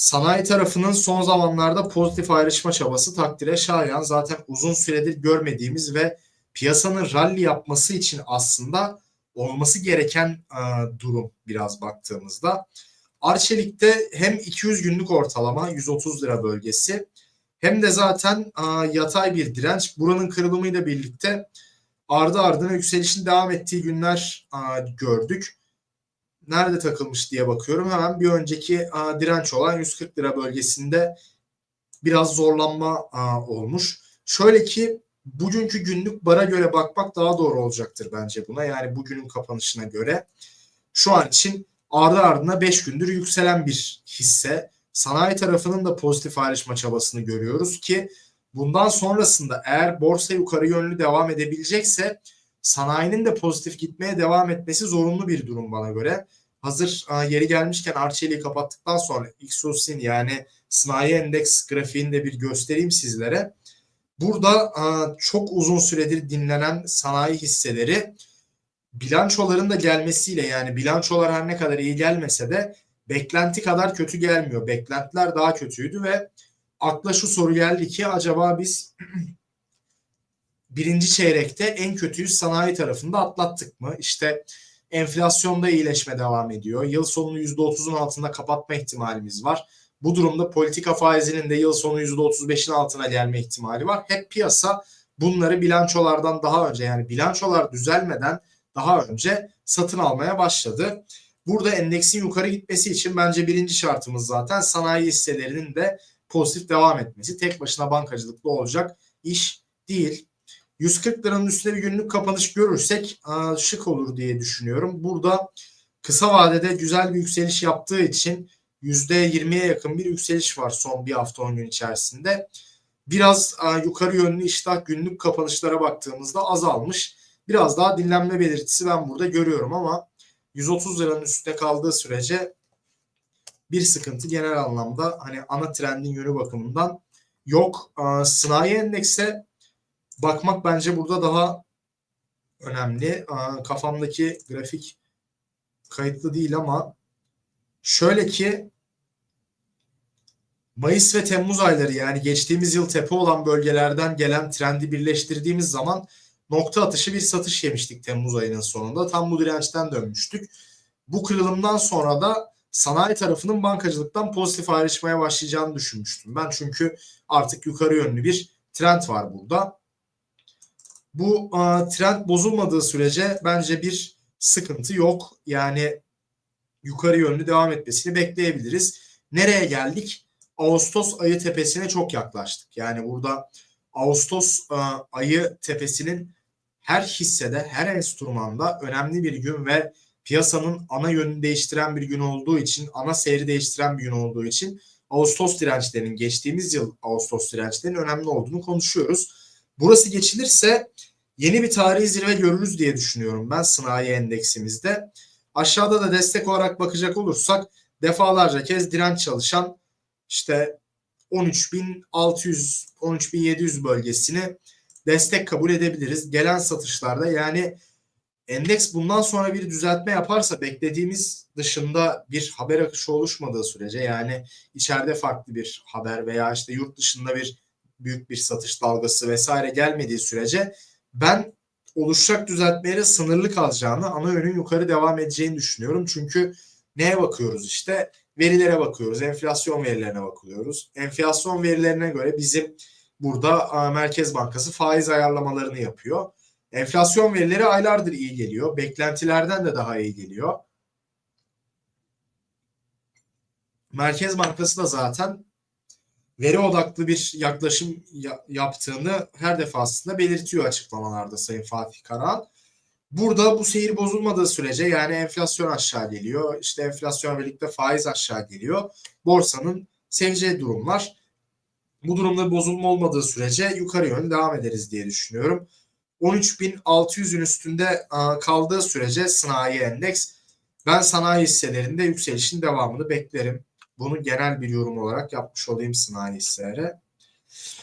Sanayi tarafının son zamanlarda pozitif ayrışma çabası takdire şayan. Zaten uzun süredir görmediğimiz ve piyasanın rally yapması için aslında olması gereken e, durum biraz baktığımızda. Arçelik'te hem 200 günlük ortalama 130 lira bölgesi hem de zaten e, yatay bir direnç. Buranın kırılımıyla birlikte ardı ardına yükselişin devam ettiği günler e, gördük nerede takılmış diye bakıyorum. Hemen bir önceki a, direnç olan 140 lira bölgesinde biraz zorlanma a, olmuş. Şöyle ki bugünkü günlük bara göre bakmak daha doğru olacaktır bence buna. Yani bugünün kapanışına göre. Şu an için ardı ardına 5 gündür yükselen bir hisse. Sanayi tarafının da pozitif ayrışma çabasını görüyoruz ki bundan sonrasında eğer borsa yukarı yönlü devam edebilecekse sanayinin de pozitif gitmeye devam etmesi zorunlu bir durum bana göre. Hazır a, yeri gelmişken Arçelik'i kapattıktan sonra XOS'in yani sanayi endeks grafiğini de bir göstereyim sizlere. Burada a, çok uzun süredir dinlenen sanayi hisseleri bilançoların da gelmesiyle yani bilançolar her ne kadar iyi gelmese de beklenti kadar kötü gelmiyor. Beklentiler daha kötüydü ve akla şu soru geldi ki acaba biz birinci çeyrekte en kötüyü sanayi tarafında atlattık mı? İşte enflasyonda iyileşme devam ediyor. Yıl sonunu %30'un altında kapatma ihtimalimiz var. Bu durumda politika faizinin de yıl sonu %35'in altına gelme ihtimali var. Hep piyasa bunları bilançolardan daha önce yani bilançolar düzelmeden daha önce satın almaya başladı. Burada endeksin yukarı gitmesi için bence birinci şartımız zaten sanayi hisselerinin de pozitif devam etmesi. Tek başına bankacılıklı olacak iş değil. 140 liranın üstünde bir günlük kapanış görürsek şık olur diye düşünüyorum. Burada kısa vadede güzel bir yükseliş yaptığı için %20'ye yakın bir yükseliş var son bir hafta 10 gün içerisinde. Biraz yukarı yönlü iştah günlük kapanışlara baktığımızda azalmış. Biraz daha dinlenme belirtisi ben burada görüyorum ama 130 liranın üstünde kaldığı sürece bir sıkıntı genel anlamda hani ana trendin yönü bakımından yok. Sanayi endekse bakmak bence burada daha önemli. Kafamdaki grafik kayıtlı değil ama şöyle ki Mayıs ve Temmuz ayları yani geçtiğimiz yıl tepe olan bölgelerden gelen trendi birleştirdiğimiz zaman nokta atışı bir satış yemiştik Temmuz ayının sonunda. Tam bu dirençten dönmüştük. Bu kırılımdan sonra da sanayi tarafının bankacılıktan pozitif ayrışmaya başlayacağını düşünmüştüm. Ben çünkü artık yukarı yönlü bir trend var burada. Bu a, trend bozulmadığı sürece bence bir sıkıntı yok. Yani yukarı yönlü devam etmesini bekleyebiliriz. Nereye geldik? Ağustos ayı tepesine çok yaklaştık. Yani burada Ağustos a, ayı tepesinin her hissede, her enstrümanda önemli bir gün ve piyasanın ana yönünü değiştiren bir gün olduğu için, ana seyri değiştiren bir gün olduğu için Ağustos dirençlerinin geçtiğimiz yıl Ağustos dirençlerinin önemli olduğunu konuşuyoruz. Burası geçilirse yeni bir tarihi zirve görürüz diye düşünüyorum ben sanayi endeksimizde. Aşağıda da destek olarak bakacak olursak defalarca kez direnç çalışan işte 13.600 13.700 bölgesini destek kabul edebiliriz. Gelen satışlarda yani endeks bundan sonra bir düzeltme yaparsa beklediğimiz dışında bir haber akışı oluşmadığı sürece yani içeride farklı bir haber veya işte yurt dışında bir büyük bir satış dalgası vesaire gelmediği sürece ben oluşacak düzeltmelere sınırlı kalacağını, ana yönün yukarı devam edeceğini düşünüyorum. Çünkü neye bakıyoruz işte? Verilere bakıyoruz, enflasyon verilerine bakıyoruz. Enflasyon verilerine göre bizim burada Merkez Bankası faiz ayarlamalarını yapıyor. Enflasyon verileri aylardır iyi geliyor. Beklentilerden de daha iyi geliyor. Merkez Bankası da zaten veri odaklı bir yaklaşım yaptığını her defasında belirtiyor açıklamalarda Sayın Fatih Karahan. Burada bu seyir bozulmadığı sürece yani enflasyon aşağı geliyor. işte enflasyon birlikte faiz aşağı geliyor. Borsanın seveceği durumlar. Bu durumda bozulma olmadığı sürece yukarı yönlü devam ederiz diye düşünüyorum. 13.600'ün üstünde kaldığı sürece sanayi endeks ben sanayi hisselerinde yükselişin devamını beklerim. Bunu genel bir yorum olarak yapmış olayım sanayi hisselere.